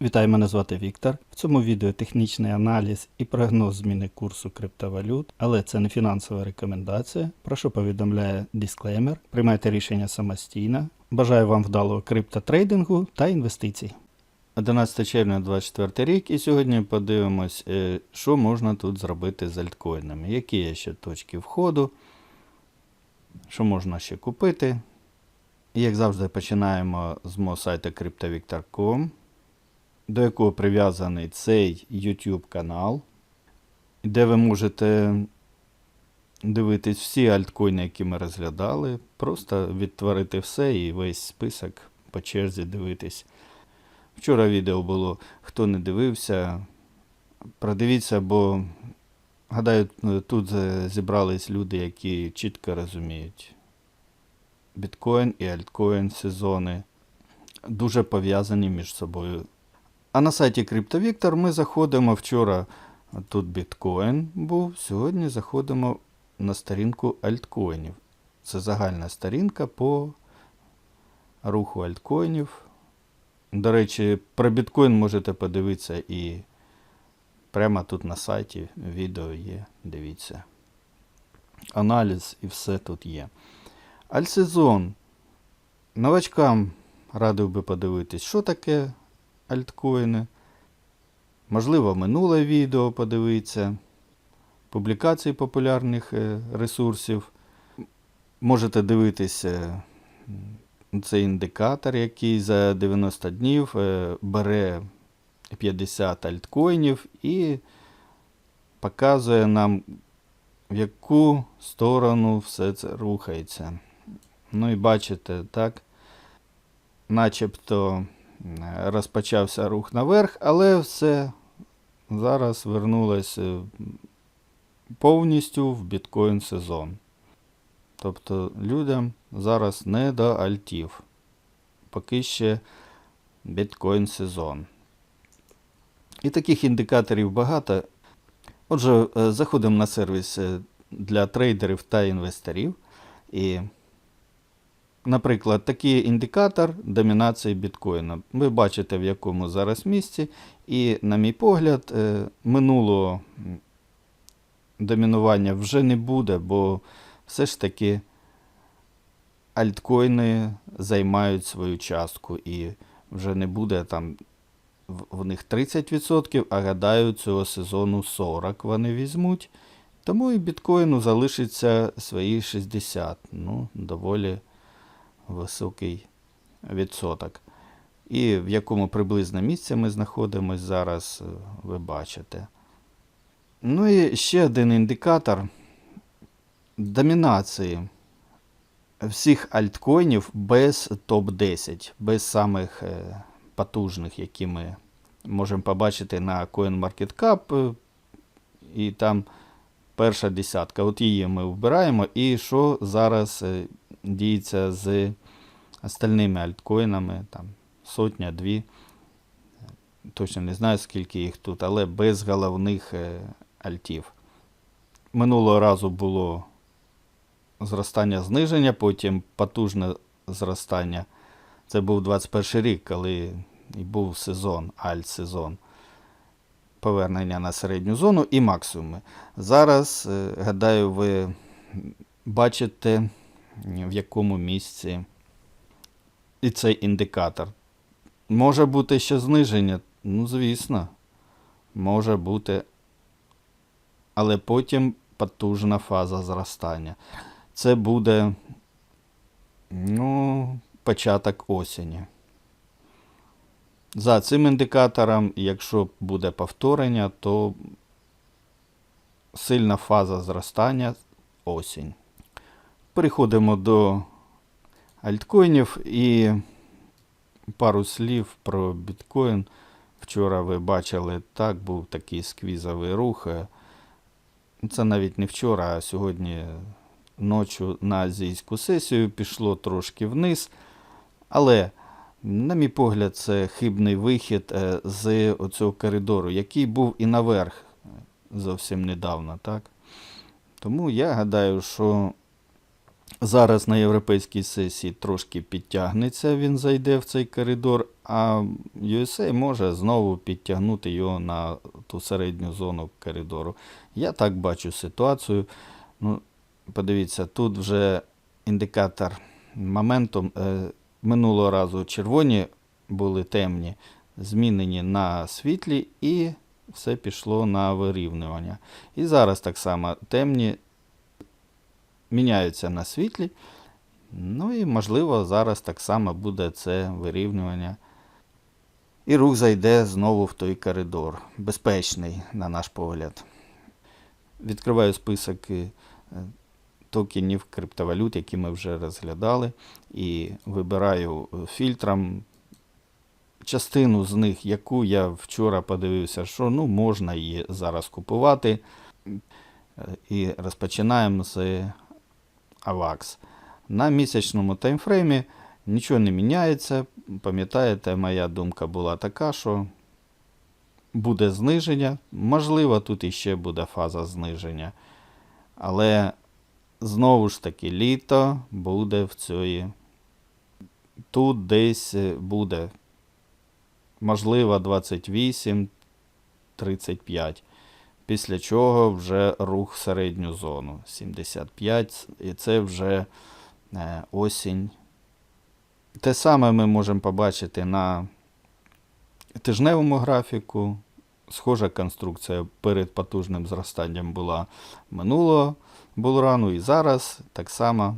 Вітаю, мене звати Віктор. В цьому відео технічний аналіз і прогноз зміни курсу криптовалют, але це не фінансова рекомендація. Про що повідомляє дисклеймер. Приймайте рішення самостійно. Бажаю вам вдалого криптотрейдингу та інвестицій. 11 червня 2024 рік, і сьогодні подивимось, е, що можна тут зробити з альткоїнами, які є ще точки входу, що можна ще купити. І, як завжди, починаємо з мого сайту cryptovictor.com до якого прив'язаний цей YouTube канал, де ви можете дивитись всі альткоїни, які ми розглядали. Просто відтворити все і весь список по черзі дивитись. Вчора відео було, хто не дивився, продивіться, бо гадаю, тут зібрались люди, які чітко розуміють. Біткоін і альткоін сезони дуже пов'язані між собою. А на сайті CryptoVictor ми заходимо вчора. Тут біткоін був. Сьогодні заходимо на сторінку альткоїнів. Це загальна сторінка по руху альткоїнів. До речі, про біткоін можете подивитися і прямо тут на сайті відео є. Дивіться. Аналіз і все тут є. Альсезон. Новачкам радив би подивитись, що таке альткоїни. Можливо, минуле відео подивитися, публікації популярних е, ресурсів. Можете дивитися цей індикатор, який за 90 днів е, бере 50 альткоїнів і показує нам, в яку сторону все це рухається. Ну і бачите, так, начебто розпочався рух наверх, але все зараз вернулося повністю в біткоін сезон. Тобто людям зараз не до альтів. Поки ще біткоін сезон. І таких індикаторів багато. Отже, е, заходимо на сервіс е, для трейдерів та інвесторів. І Наприклад, такий індикатор домінації біткоїна. Ви бачите, в якому зараз місці. І, на мій погляд, е, минулого домінування вже не буде, бо все ж таки альткоїни займають свою частку і вже не буде там в них 30%, а гадаю, цього сезону 40% вони візьмуть. Тому і біткоїну залишиться свої 60. Ну, доволі високий відсоток. І в якому приблизно місці ми знаходимося зараз, е, ви бачите. Ну і ще один індикатор домінації всіх альткоїнів без топ-10, без самих е, потужних, які ми можемо побачити на CoinMarketCap. Е, І там перша десятка. От її ми вбираємо. І що зараз діється з остальними альткоїнами, там сотня, дві. Точно не знаю, скільки їх тут, але без головних е, альтів. Минулого разу було зростання зниження, потім потужне зростання. Це був 21 рік, коли і був сезон, альт-сезон. Повернення на середню зону і максимуми. Зараз, е, гадаю, ви бачите в якому місці і цей індикатор. Може бути ще зниження, ну, звісно, може бути. Але потім потужна фаза зростання. Це буде ну, початок осені. За цим індикатором, якщо буде повторення, то сильна фаза зростання осінь. Переходимо до альткоїнів і пару слів про біткоін. Вчора ви бачили, так, був такий сквізовий рух. Це навіть не вчора, а сьогодні ночі на азійську сесію пішло трошки вниз. Але, на мій погляд, це хибний вихід е, з цього коридору, який був і наверх зовсім недавно. так. Тому я гадаю, що Зараз на європейській сесії трошки підтягнеться, він зайде в цей коридор, а USA може знову підтягнути його на ту середню зону коридору. Я так бачу ситуацію. Ну, подивіться, тут вже індикатор моменту. Е, минулого разу червоні були темні, змінені на світлі, і все пішло на вирівнювання. І зараз так само темні міняються на світлі. Ну і, можливо, зараз так само буде це вирівнювання. І рух зайде знову в той коридор. Безпечний, на наш погляд. Відкриваю список е, токенів криптовалют, які ми вже розглядали, і вибираю е, фільтром частину з них, яку я вчора подивився, що ну, можна її зараз купувати. Е, І розпочинаємо з AVAX. На місячному таймфреймі нічого не міняється. Пам'ятаєте, моя думка була така, що буде зниження. Можливо, тут іще буде фаза зниження. Але знову ж таки літо буде в цій. Тут десь буде, можливо, 28, 35. Після чого вже рух в середню зону 75, і це вже е, осінь. Те саме ми можемо побачити на тижневому графіку. Схожа конструкція перед потужним зростанням була минулого булрану і зараз так само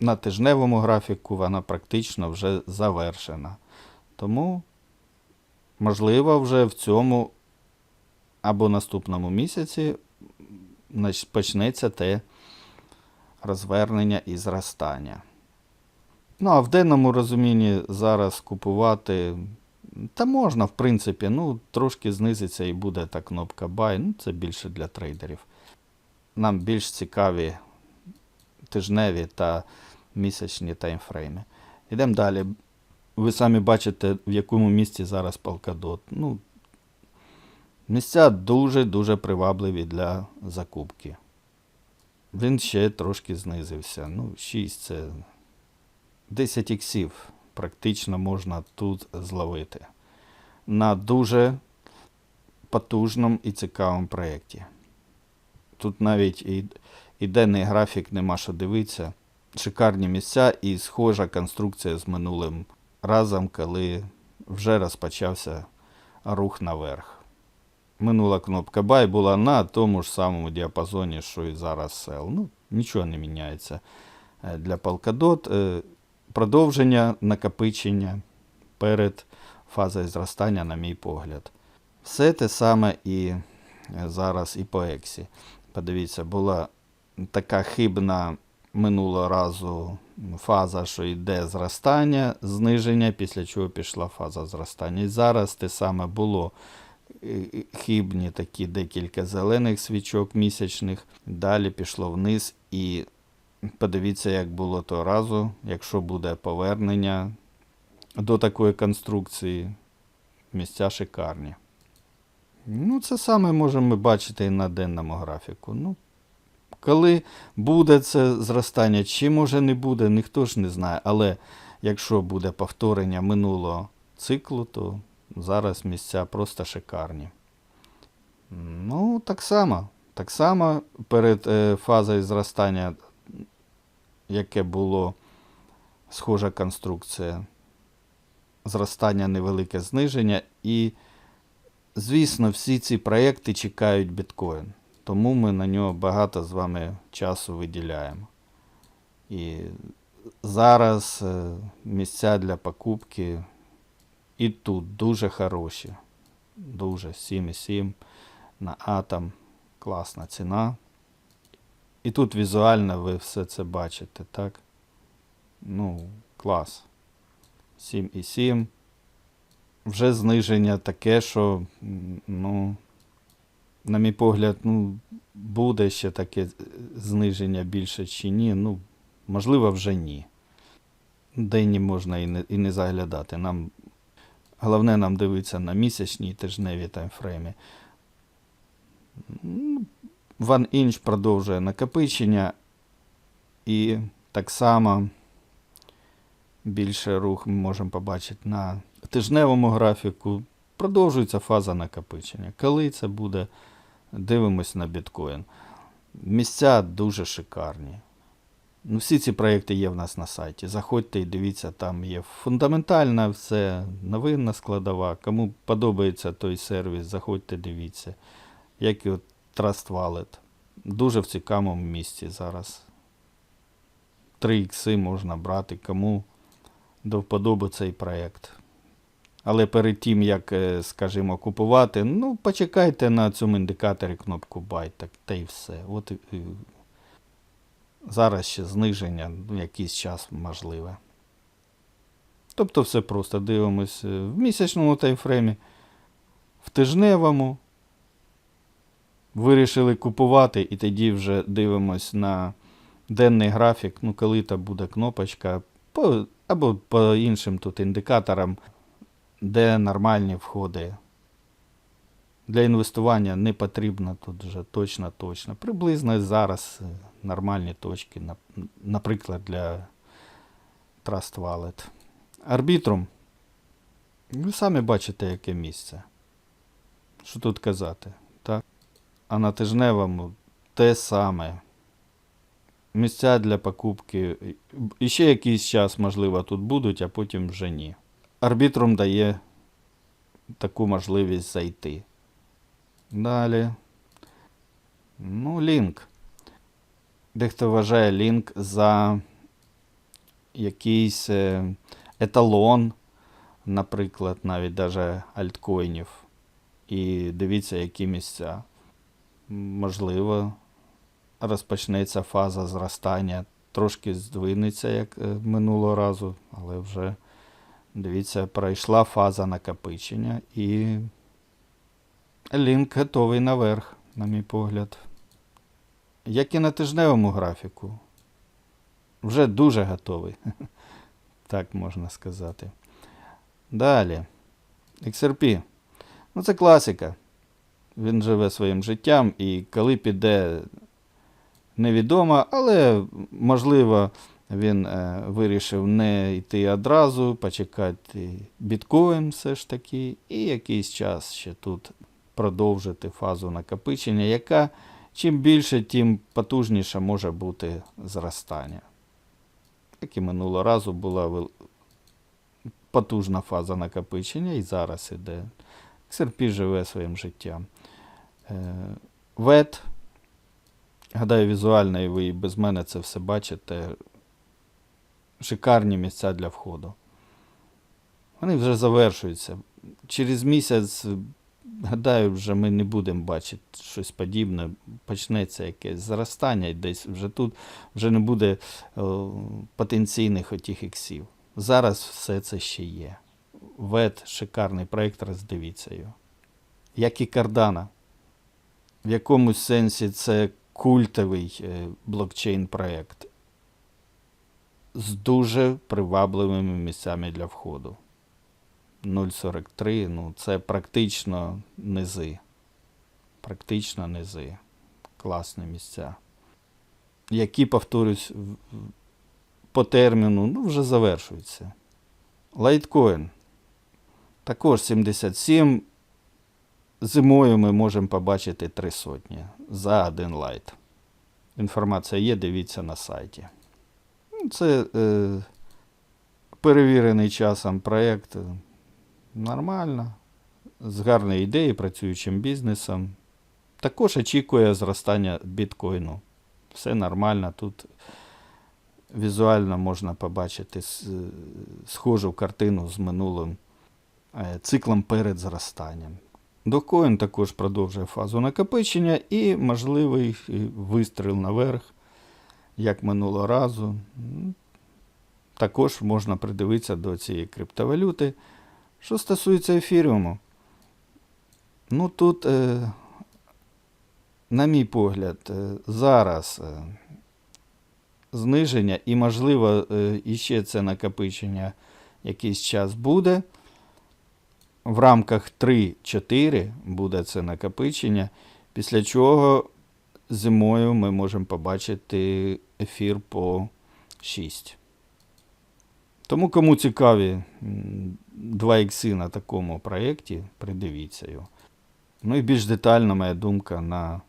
на тижневому графіку вона практично вже завершена. Тому, можливо, вже в цьому або наступному місяці почнеться те розвернення і зростання. Ну, а в денному розумінні зараз купувати. Та можна, в принципі, ну, трошки знизиться і буде та кнопка Buy. Ну, це більше для трейдерів. Нам більш цікаві тижневі та місячні таймфрейми. Йдемо далі. Ви самі бачите, в якому місці зараз Polkadot. Ну, місця дуже-дуже привабливі для закупки. Він ще трошки знизився. Ну, 6 це 10 іксів практично можна тут зловити. На дуже потужному і цікавому проєкті. Тут навіть і, і графік нема що дивитися. Шикарні місця і схожа конструкція з минулим разом, коли вже розпочався рух наверх. Минула кнопка Buy була на тому ж самому діапазоні, що і зараз Sell. Ну, нічого не міняється Е, для Polkadot. Е, Продовження накопичення перед фазою зростання, на мій погляд. Все те саме і е, зараз і по Ексі. Подивіться, була така хибна минулого разу фаза, що йде зростання, зниження, після чого пішла фаза зростання. І зараз те саме було хибні такі декілька зелених свічок місячних, далі пішло вниз і подивіться, як було того разу, якщо буде повернення до такої конструкції, місця шикарні. Ну, це саме можемо бачити і на денному графіку. Ну, коли буде це зростання, чи може не буде, ніхто ж не знає. Але якщо буде повторення минулого циклу, то зараз місця просто шикарні. Ну, так само. Так само перед е, фазою зростання, яке було схожа конструкція, зростання невелике зниження. І, звісно, всі ці проекти чекають біткоін. Тому ми на нього багато з вами часу виділяємо. І зараз е, місця для покупки і тут дуже хороші. Дуже 7,7 на атом. Класна ціна. І тут візуально ви все це бачите, так? Ну, клас. 7,7. Вже зниження таке, що, ну, на мій погляд, ну, буде ще таке зниження більше чи ні. Ну, можливо, вже ні. Денні можна і не, і не заглядати. Нам, головне нам дивитися на місячні і тижневі таймфрейми. One Inch продовжує накопичення. І так само більше рух ми можемо побачити на тижневому графіку. Продовжується фаза накопичення. Коли це буде, дивимось на біткоін. Місця дуже шикарні. Ну, всі ці проекти є в нас на сайті. Заходьте і дивіться, там є фундаментальна все, новинна складова. Кому подобається той сервіс, заходьте, дивіться. Як і от Trust Wallet. Дуже в цікавому місці зараз. 3 ікси можна брати, кому до вподоби цей проект. Але перед тим, як, е, скажімо, купувати, ну, почекайте на цьому індикаторі кнопку Buy, так, та й все. От, зараз ще зниження, ну, якийсь час можливе. Тобто все просто дивимось е, в місячному таймфреймі, в тижневому. Вирішили купувати, і тоді вже дивимось на денний графік, ну коли там буде кнопочка, по, або по іншим тут індикаторам, де нормальні входи. Для інвестування не потрібно тут вже точно-точно. Приблизно зараз е, нормальні точки, наприклад, для Trust Wallet. Арбітрум. Ви самі бачите, яке місце. Що тут казати, так? А на тижневому те саме. Місця для покупки. І ще якийсь час, можливо, тут будуть, а потім вже ні. Арбітрум дає таку можливість зайти. Далі. Ну, лінк. Дехто вважає лінк за якийсь е, еталон, наприклад, навіть даже альткоїнів. І дивіться, які місця. Можливо, розпочнеться фаза зростання, трошки здвинеться, як е, минулого разу, але вже дивіться, пройшла фаза накопичення і лінк готовий наверх, на мій погляд. Як і на тижневому графіку. Вже дуже готовий. Так можна сказати. Далі. XRP. Ну, це класика. Він живе своїм життям, і коли піде невідомо, але можливо він е, вирішив не йти одразу, почекати біткоін все ж таки, і якийсь час ще тут продовжити фазу накопичення, яка чим більше, тим потужніше може бути зростання. Як і минулого разу була потужна фаза накопичення, і зараз іде. XRP живе своїм життям. Е, ВЕТ. Гадаю, візуально, і ви без мене це все бачите. Шикарні місця для входу. Вони вже завершуються. Через місяць, гадаю, вже ми не будемо бачити щось подібне. Почнеться якесь зростання, десь вже тут вже не буде о, потенційних отих іксів. Зараз все це ще є. ВЕТ шикарний проєкт, роздивіться його. Як і Кардана. В якомусь сенсі це культовий е, блокчейн проєкт з дуже привабливими місцями для входу. 0,43, ну це практично низи. Практично низи. Класні місця. Які, повторюсь, по терміну, ну, вже завершуються. Лайткоін. Також 77. Зимою ми можемо побачити 3 сотні за один лайт. Інформація є, дивіться на сайті. Ну, Це е, перевірений часом проєкт. Нормально. З гарною ідеєю, працюючим бізнесом. Також очікує зростання біткоїну. Все нормально. Тут візуально можна побачити схожу картину з минулим е, циклом перед зростанням. Докоін також продовжує фазу накопичення і можливий е, вистріл наверх, як минулого разу. Також можна придивитися до цієї криптовалюти. Що стосується ефіріуму, ну тут, е, на мій погляд, е, зараз е, зниження і, можливо, е, іще це накопичення якийсь час буде. В рамках 3-4 буде це накопичення, після чого зимою ми можемо побачити ефір по 6. Тому кому цікаві 2 ікси на такому проєкті, придивіться його. Ну і більш детальна моя думка на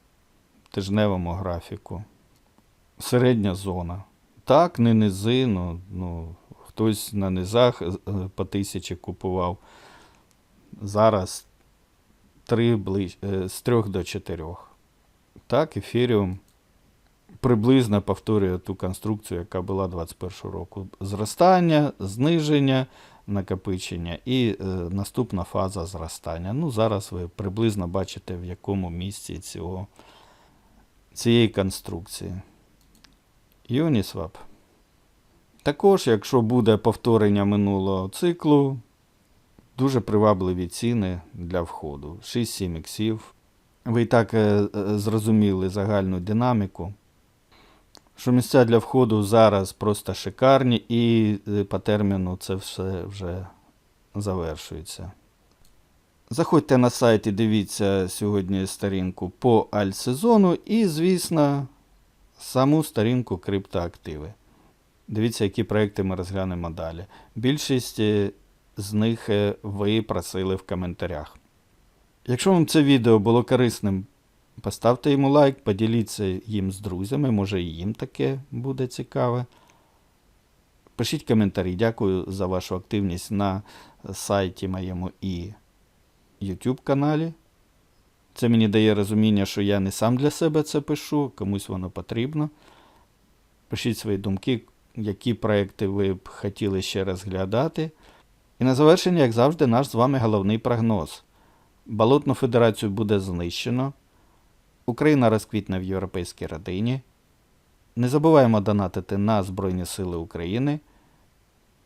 тижневому графіку. Середня зона. Так, не низи, ну, ну хтось на низах е, по тисячі купував. Зараз 3 ближ... е, з 3 до 4. Так, ефіріум приблизно повторює ту конструкцію, яка була 21 року. Зростання, зниження, накопичення і е, наступна фаза зростання. Ну, зараз ви приблизно бачите, в якому місці цього, цієї конструкції. Uniswap. Також, якщо буде повторення минулого циклу, дуже привабливі ціни для входу. 6-7 іксів. Ви і так е, е, зрозуміли загальну динаміку. Що місця для входу зараз просто шикарні, і е, по терміну це все вже завершується. Заходьте на сайт і дивіться сьогодні сторінку по альтсезону і, звісно, саму сторінку криптоактиви. Дивіться, які проекти ми розглянемо далі. Більшість е, з них е, ви просили в коментарях. Якщо вам це відео було корисним, поставте йому лайк, поділіться їм з друзями, може і їм таке буде цікаве. Пишіть коментарі. Дякую за вашу активність на сайті моєму і YouTube каналі. Це мені дає розуміння, що я не сам для себе це пишу, комусь воно потрібно. Пишіть свої думки, які проекти ви б хотіли ще розглядати. І на завершення, як завжди, наш з вами головний прогноз. Балотну федерацію буде знищено. Україна розквітне в європейській родині. Не забуваємо донатити на Збройні Сили України.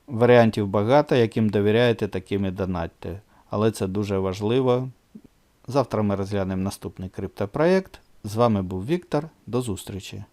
Варіантів багато, яким довіряєте, таким і донатьте. Але це дуже важливо. Завтра ми розглянемо наступний криптопроєкт. З вами був Віктор. До зустрічі!